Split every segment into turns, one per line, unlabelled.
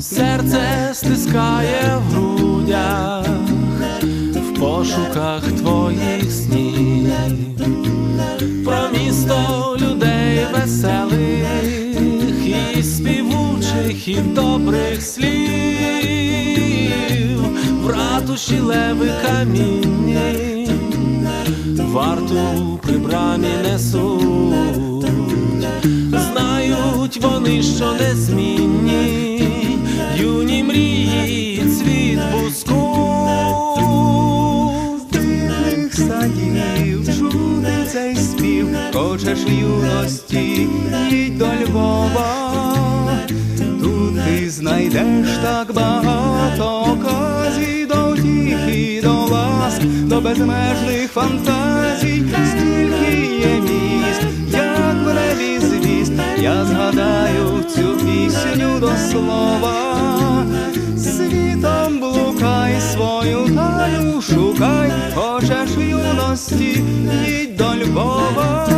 Серце стискає в грудях в пошуках твоїх снів, і добрих слів, в ратуші леви камінні, варту при брамі несуть, знають вони, що незмінні, юні мрії, цвіт буску.
Тих садів чути цей спів, хочеш юності, їдь до Львова, ти знайдеш так багато оказій до втіхи, до ласк, до безмежних фантазій, стільки є міст, як небі звіст, я згадаю цю пісню до слова. Світом блукай свою талю шукай, хочеш юності, їдь до Львова.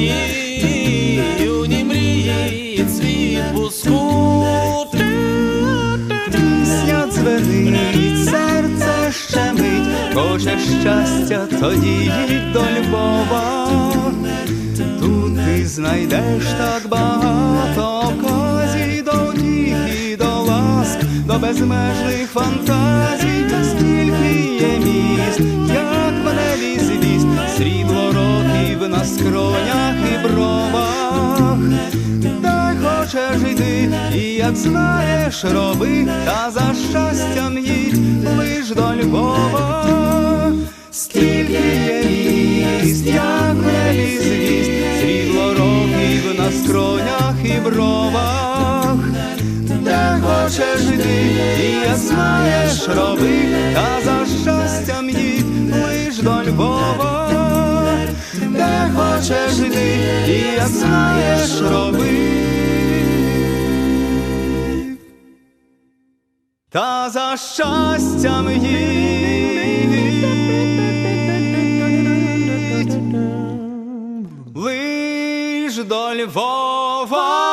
Незмінні, юні мрії, цвіт буску.
Пісня дзвенить, серце щемить, хочеш щастя, тоді їдь до Львова. Тут ти знайдеш так багато оказій до втіхи, до ласк, до безмежних фантазій, Дай хочеш йти, і як знаєш, роби, та за щастям їдь лиш до Львова. Стільки є міст, як в небі звіст, срібло років на скронях і бровах. Де хочеш йти, і як знаєш, роби, та за щастям їдь лиш до Львова. Де хочеш йти, і як знаєш, роби. Та за щастям їдь лиш до Львова.